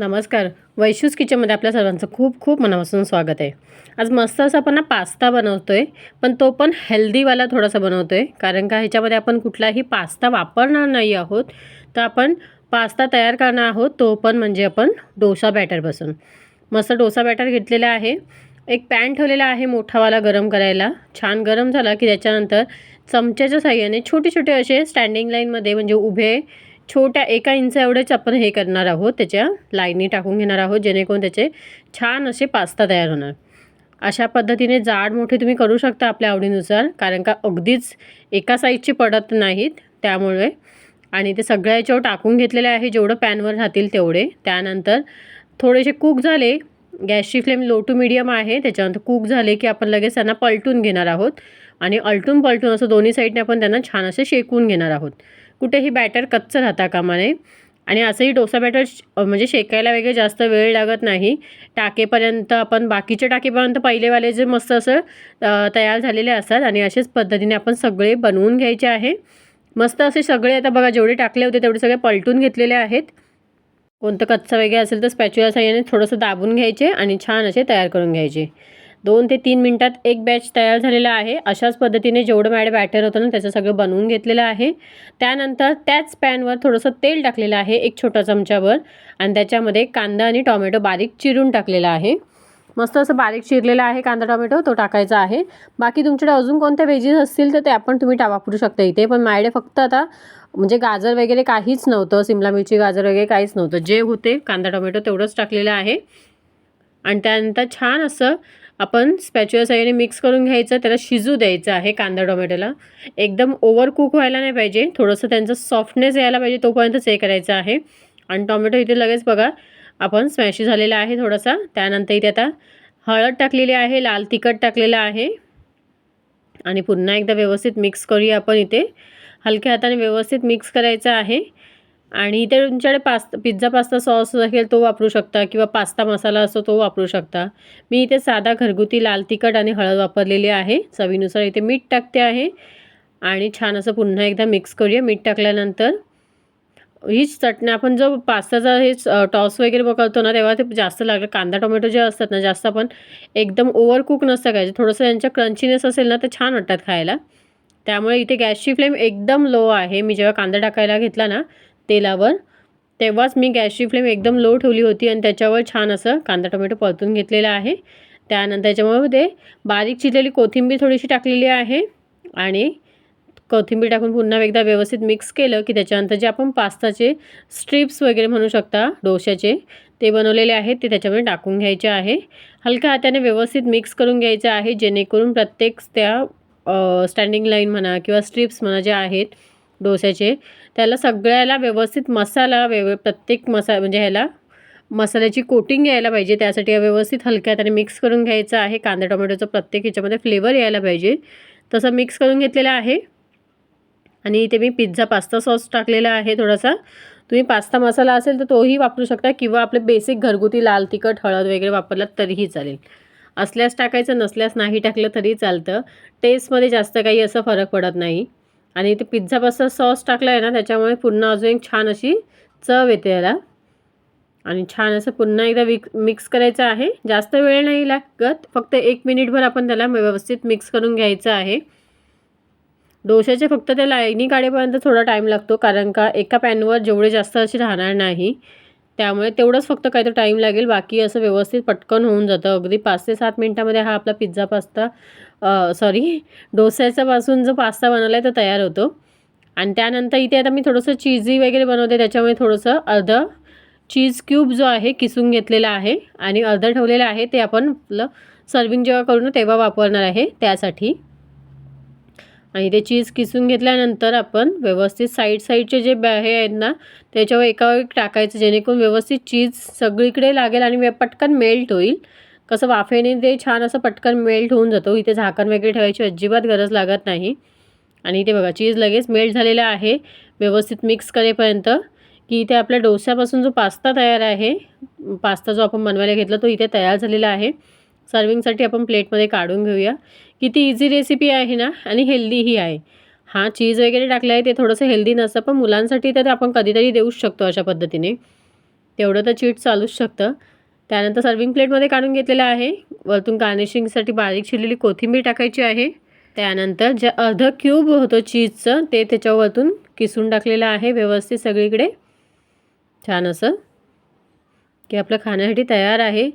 नमस्कार. वैशूज किचनमध्ये आपल्या सर्वांचं खूप खूप मनापासून स्वागत आहे. आज मस्त असं आपण ना पास्ता बनवतो आहे पण तो पण हेल्दीवाला थोडासा बनवतो आहे कारण का ह्याच्यामध्ये आपण कुठलाही पास्ता वापरणार नाही आहोत तर आपण पास्ता तयार करणार आहोत तो पण म्हणजे आपण डोसा बॅटरपासून मस्त डोसा बॅटर घेतलेला आहे. एक पॅन ठेवलेला आहे मोठावाला गरम करायला. छान गरम झाला की त्याच्यानंतर चमच्याच्या साह्याने छोटे छोटे असे स्टँडिंग लाईनमध्ये म्हणजे उभे छोट्या एका इंच एवढेच आपण हे करणार आहोत. त्याच्या लाईनी टाकून घेणार आहोत जेणेकरून त्याचे छान असे पास्ता तयार होणार. अशा पद्धतीने जाड मोठे तुम्ही करू शकता आपल्या आवडीनुसार कारण का अगदीच एका साईजचे पडत नाहीत त्यामुळे. आणि ते सगळ्या याच्यावर टाकून घेतलेले आहे जेवढं पॅनवर राहतील तेवढे. त्यानंतर थोडेसे कुक झाले गॅसची फ्लेम लो टू मिडियम आहे त्याच्यानंतर कुक झाले की आपण लगेच त्यांना पलटून घेणार आहोत. आणि अलटून पलटून असं दोन्ही साईडने आपण त्यांना छान असे शेकून घेणार आहोत. कुठेही बॅटर कच्चं राहता कामा नये. आणि असंही डोसा बॅटर म्हणजे शेकायला वगैरे जास्त वेळ लागत नाही. टाकेपर्यंत आपण बाकीच्या टाकेपर्यंत पहिलेवाले जे मस्त असं तयार झालेले असतात. आणि अशाच पद्धतीने आपण सगळे बनवून घ्यायचे आहे. मस्त असे सगळे आता बघा जेवढे टाकले होते तेवढे सगळे पलटून घेतलेले आहेत. कोणतं कच्चं वगैरे असेल तर स्पॅच्युला साह्याने थोडंसं दाबून घ्यायचे आणि छान असे तयार करून घ्यायचे. दोन ते तीन मिनटात एक बॅच तयार झालेला आहे. अशाच पद्धतीने जेवढं मॅड बॅटर होतं ना त्याचं सगळं बनवून घेतलेलं आहे. त्यानंतर त्याच पॅनवर थोडंसं तेल टाकलेलं आहे एक छोटा चमच्यावर आणि त्याच्यामध्ये कांदा आणि टॉमॅटो बारीक चिरून टाकलेला आहे. मस्त असं बारीक चिरलेला आहे कांदा टोमॅटो तो टाकायचा आहे. बाकी तुमच्याकडे अजून कोणत्या वेजीस असतील तर ते आपण तुम्ही टा वापरू शकता इथे. पण माझ्याकडे फक्त आता म्हणजे गाजर वगैरे काहीच नव्हतं. सिमला मिरची गाजर वगैरे काहीच नव्हतं. जे होते कांदा टोमॅटो तेवढंच टाकलेलं आहे. आणि त्यानंतर छान असं आपण स्पॅच्युअर साह्याने मिक्स करून घ्यायचं त्याला शिजू द्यायचं आहे कांदा टोमॅटोला. एकदम ओव्हर कुक व्हायला नाही पाहिजे थोडंसं त्यांचं सॉफ्टनेस यायला पाहिजे तोपर्यंतच हे करायचं आहे. आणि टोमॅटो इथे लगेच बघा आपण स्मॅश झालेला आहे थोडासा त्यानंतर इथे आता हळद टाकलेली आहे लाल तिखट टाकलेलं आहे. आणि पुन्हा एकदा व्यवस्थित मिक्स करूया आपण इथे. हलक्या हाताने व्यवस्थित मिक्स करायचं आहे. आणि इथे तुमच्याकडे पास्ता पिझ्झा पास्ता सॉस असेल तो वापरू शकता किंवा पास्ता मसाला असतो तो वापरू शकता. मी इथे साधा घरगुती लाल तिखट आणि हळद वापरलेली आहे. चवीनुसार इथे मीठ टाकते आहे. आणि छान असं पुन्हा एकदा मिक्स करूया मीठ टाकल्यानंतर. हीच चटणी आपण जो पास्ताचा हे टॉस वगैरे बघ ना तेव्हा ते जास्त लागलं. कांदा टोमॅटो जे असतात ना जास्त आपण एकदम ओव्हर कुक नसतं पाहिजे थोडंसं यांच्या क्रंचीनेस असेल ना तर छान वाटतात खायला. त्यामुळे इथे गॅसची फ्लेम एकदम लो आहे. मी जेव्हा कांदा टाकायला घेतला ना तेलावर. तेव्हाच मी गॅसची फ्लेम एकदम लो ठेवली होती आणि त्याच्यावर छान असं कांदा टोमॅटो परतून घेतलेला आहे. त्यानंतर त्याच्यामध्ये बारीक चिरलेली कोथिंबीर थोडीशी टाकलेली आहे आणि कोथिंबीर टाकून पुन्हा एकदा व्यवस्थित मिक्स केलं की त्याच्यानंतर जे आपण पास्ताचे स्ट्रिप्स वगैरे म्हणू शकता डोश्याचे ते बनवलेले आहेत ते त्याच्यामध्ये टाकून घ्यायचे आहे. हलक्या हाताने व्यवस्थित मिक्स करून घ्यायचं आहे जेणेकरून प्रत्येक त्या स्टँडिंग लाईन म्हणा किंवा स्ट्रिप्स म्हणा ज्या आहेत डोश्याचे त्याला सगळ्याला व्यवस्थित मसाला व्यव प्रत्येक मसा म्हणजे ह्याला मसाल्याची कोटिंग यायला पाहिजे. त्यासाठी व्यवस्थित हलक्या त्याने मिक्स करून घ्यायचं आहे. कांदा टोमॅटोचं प्रत्येक ह्याच्यामध्ये फ्लेवर यायला पाहिजे. तसं मिक्स करून घेतलेलं आहे. आणि इथे मी पिझ्झा पास्ता सॉस टाकलेला आहे थोडासा. तुम्ही पास्ता मसाला असेल तर तोही वापरू शकता किंवा आपले बेसिक घरगुती लाल तिखट हळद वगैरे वापरलात तरीही चालेल. असल्यास टाकायचं नसल्यास नाही टाकलं तरी चालतं. टेस्टमध्ये जास्त काही असं फरक पडत नाही. आणि इथे पिझ्झा पास्ता सॉस टाकला आहे ना त्याच्यामुळे पुन्हा अजून एक छान अशी चव येते याला. आणि छान असं पुन्हा एकदा विक मिक्स करायचं आहे. जास्त वेळ नाही लागत फक्त एक मिनिटभर आपण त्याला व्यवस्थित मिक्स करून घ्यायचं आहे. डोशाचे फक्त त्या लाईनी काढेपर्यंत थोडा टाईम लागतो कारण का एका पॅनवर जेवढे जास्त असे राहणार नाही त्यामुळे तेवढंच फक्त काही तर टाईम लागेल. बाकी असं व्यवस्थित पटकन होऊन जातं. अगदी पाच ते सात मिनटामध्ये हा आपला पिझ्झा पास्ता सॉरी डोस्याचा पासून जो पास्ता बनवला आहे तो तयार होतो. आणि त्यानंतर इथे आता मी थोडंसं चीजी वगैरे बनवते त्याच्यामुळे थोडंसं अर्धं चीज क्यूब जो आहे किसून घेतलेला आहे आणि अर्धं ठेवलेलं आहे ते आपण आपलं सर्विंग जेव्हा करू ना तेव्हा वापरणार आहे त्यासाठी. आणि ते चीज किसून घेतल्यानंतर आपण व्यवस्थित साईड साईडचे जे बॅ हे आहेत ना त्याच्यावर एकावर एक टाकायचं जेणेकरून व्यवस्थित चीज सगळीकडे लागेल आणि पटकन मेल्ट होईल. कसं वाफेने ते छान असं पटकन मेल्ट होऊन जातो. इथे झाकण वगैरे ठेवायची अजिबात गरज लागत नाही. आणि इथे बघा चीज लगेच मेल्ट झालेला आहे. व्यवस्थित मिक्स करेपर्यंत. की इथे आपल्या डोस्यापासून जो पास्ता तयार आहे पास्ता जो आपण बनवायला घेतला तो इथे तयार झालेला आहे. सर्विंगसाठी आपण प्लेटमध्ये काढून घेऊया. किती इझी रेसिपी आहे ना? आणि हेल्दीही आहे. हा चीज वगैरे टाकलं आहे ते थोडंसं हेल्दी नसतं पण मुलांसाठी तर आपण कधीतरी देऊच शकतो अशा पद्धतीने. तेवढं तर चीट चालूच शकतं. त्यानंतर सर्विंग प्लेटमध्ये काढून घेतलेलं आहे. वरतून गार्निशिंगसाठी बारीक चिरलेली कोथिंबीर टाकायची आहे. त्यानंतर जे अर्ध क्यूब होतं चीजचं ते त्याच्यावरतून किसून टाकलेलं आहे व्यवस्थित सगळीकडे. छान असं. की आपलं खाण्यासाठी तयार आहे.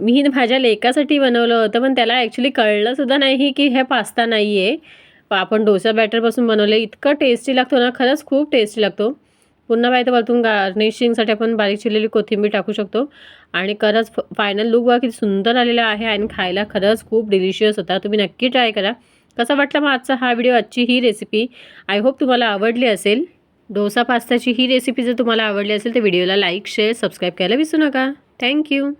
मी भाज्या लेकासाठी बनवलं होतं पण त्याला ॲक्च्युली कळलंसुद्धा नाही की हे पास्ता नाही आहे आपण डोसा बॅटरपासून बनवलं इतकं टेस्टी लागतो ना खरंच खूप टेस्टी लागतो. पुन्हा पाहिजे वरतून गार्निशिंगसाठी आपण बारीक चिरलेली कोथिंबीर टाकू शकतो. आणि खरंच फायनल लुक बघा किती सुंदर आलेला आहे आणि खायला खरंच खूप डिलिशियस होता. तुम्ही नक्की ट्राय करा. कसा वाटला मग आजचा हा व्हिडिओ आजची ही रेसिपी आय होप तुम्हाला आवडली असेल. डोसा पास्ताची ही रेसिपी जर तुम्हाला आवडली असेल तर व्हिडिओला लाईक शेअर सबस्क्राईब करायला विसरू नका. थँक्यू